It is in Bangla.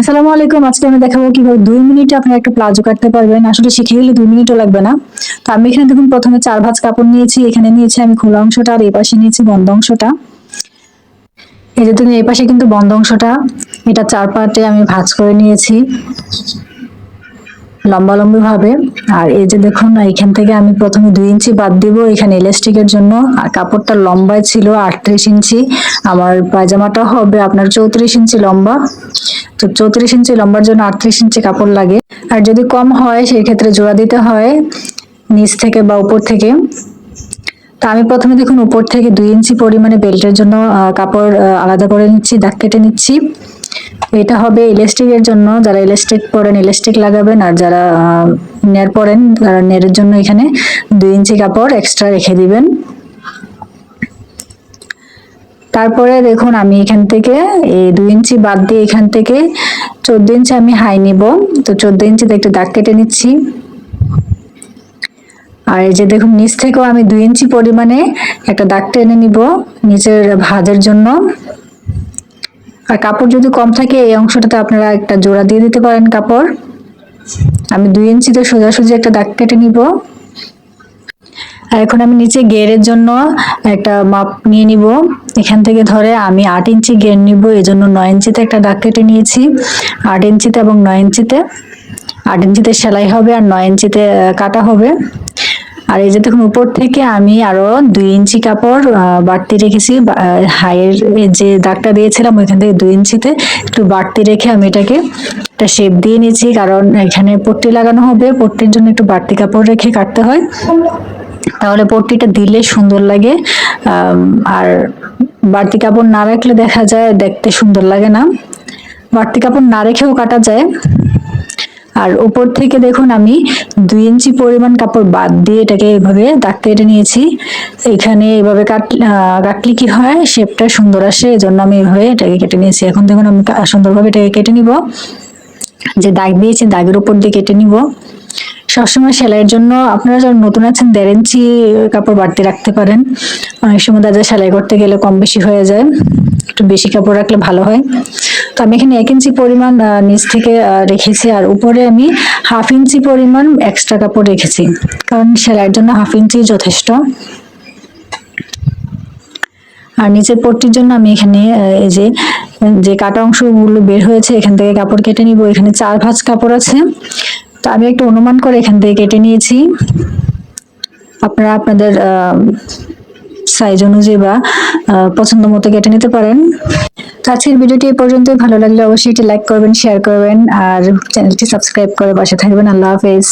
আসসালামু আলাইকুম। আজকে আমি দেখাবো কীভাবে দুই মিনিটে আপনারা একটা প্লাজো কাটতে পারবেন। আসলে শিখে গেলে দুই মিনিটও লাগবে না। তো আমি এখানে দেখুন, প্রথমে চার ভাঁজ কাপড় নিয়েছি। এখানে নিয়েছি আমি খোলা অংশটা আর এই পাশে নিয়েছি বন্ধ অংশটা। এই যে তুমি এই পাশে কিন্তু বন্ধ অংশটা। এটা চার পাটে আমি ভাঁজ করে নিয়েছি। লম্বালম্বি ভাবে আর এই যে দেখুন এখান থেকে আমি প্রথমে দুই ইঞ্চি বাদ দিব। এখানে ইলাস্টিকের জন্য। আর কাপড়টা লম্বায় ছিল আটত্রিশ ইঞ্চি। আমার পায়জামাটা হবে আপনার চৌত্রিশ ইঞ্চি লম্বা। তো চৌত্রিশ ইঞ্চি লম্বার জন্য আটত্রিশ ইঞ্চি কাপড় লাগে। আর যদি কম হয় সেই ক্ষেত্রে জোড়া দিতে হয় নিচ থেকে বা উপর থেকে। তো আমি প্রথমে দেখুন, উপর থেকে দুই ইঞ্চি পরিমাণে বেল্টের জন্য কাপড় আলাদা করে নিচ্ছি, দাগ কেটে নিচ্ছি। এটা হবে ইলাস্টিকের জন্য। যারা ইলাস্টিক পরেন ইলাস্টিক লাগাবেন, আর যারা নেট পরেন তারা নেটের জন্য এখানে দুই ইঞ্চি কাপড় এক্সট্রা রেখে দিবেন। তারপরে দেখুন, আমি এখান থেকে এই দুই ইঞ্চি বাদ দিয়ে এখান থেকে চোদ্দ ইঞ্চি আমি হাই নিব। তো চোদ্দ ইঞ্চিতে একটু দাগ কেটে নিচ্ছি। আর এই যে দেখুন, নিচ থেকেও আমি দুই ইঞ্চি পরিমাণে একটা দাগ টেনে নিব নিচের ভাজের জন্য। আর কাপড় যদি কম থাকে, এই অংশটাতে আপনারা একটা জোড়া দিয়ে দিতে পারেন কাপড়। আমি দুই ইঞ্চিতে সোজাসুজি একটা দাগ কেটে নিব। আর এখন আমি নিচে গেরের জন্য একটা মাপ নিয়ে নিব। এখান থেকে ধরে আমি আট ইঞ্চি গের নিব এই জন্য নয় ইঞ্চিতে একটা দাগ কেটে নিয়েছি। আট ইঞ্চিতে এবং নয় ইঞ্চিতে। আট ইঞ্চিতে সেলাই হবে আর নয় ইঞ্চিতে কাটা হবে। আর এই যে দেখুন, উপর থেকে আমি আরও দুই ইঞ্চি কাপড় বাড়তি রেখেছি। হাইয়ের যে দাগটা দিয়েছিলাম, ওইখান থেকে দুই ইঞ্চিতে একটু বাড়তি রেখে আমি এটাকে একটা শেপ দিয়ে নিয়েছি। কারণ এখানে পট্টি লাগানো হবে, পট্টির জন্য একটু বাড়তি কাপড় রেখে কাটতে হয়। তাহলে পট্টিটা দিলে সুন্দর লাগে। আর বাড়তি কাপড় না রাখলে দেখা যায়, দেখতে সুন্দর লাগে না। বাড়তি কাপড় না রেখেও কাটা যায়। আর উপর থেকে দেখুন আমি দুই ইঞ্চি পরিমাণ কাপড় বাদ দিয়ে এটাকে এভাবে দাগ কেটে নিয়েছি। এখানে এভাবে কাট কাটলে কি হয়? শেপটা সুন্দর আসে, এজন্য আমি এভাবে এটাকে কেটে নিয়েছি। এখন দেখুন আমি সুন্দরভাবে এটাকে কেটে নিব। যে দাগ দিয়েছি, দাগের উপর দিয়ে কেটে নিব। সবসময় সেলাইয়ের জন্য আপনারা যারা নতুন আছেন, দেড় ইঞ্চি কাপড় বাড়তি রাখতে পারেন। অনেক সময় দাদা সেলাই করতে গেলে কম বেশি হয়ে যায়। একটু বেশি কাপড় রাখলে ভালো হয়। তো আমি এখানে এক ইঞ্চি পরিমাণ নিচ থেকে রেখেছি আর উপরে আমি হাফ ইঞ্চি পরিমাণ এক্সট্রা কাপড় রেখেছি। কারণ সেলাইয়ের জন্য হাফ ইঞ্চি যথেষ্ট। আর নিচের পট্টির জন্য আমি এখানে এই যে যে কাটা অংশগুলো বের হয়েছে, এখান থেকে কাপড় কেটে নিব। এখানে চার ভাঁজ কাপড় আছে। তো আমি একটু অনুমান করে এখান থেকে কেটে নিয়েছি। আপনারা আপনাদের সাইজ অনুযায়ী বা পছন্দ মতো কেটে নিতে পারেন। আজকের ভিডিওটি এ পর্যন্তই। ভালো লাগলে অবশ্যই এটি লাইক করবেন শেয়ার করবেন, আর চ্যানেলটি সাবস্ক্রাইব করে পাশে থাকবেন। আল্লাহ হাফেজ।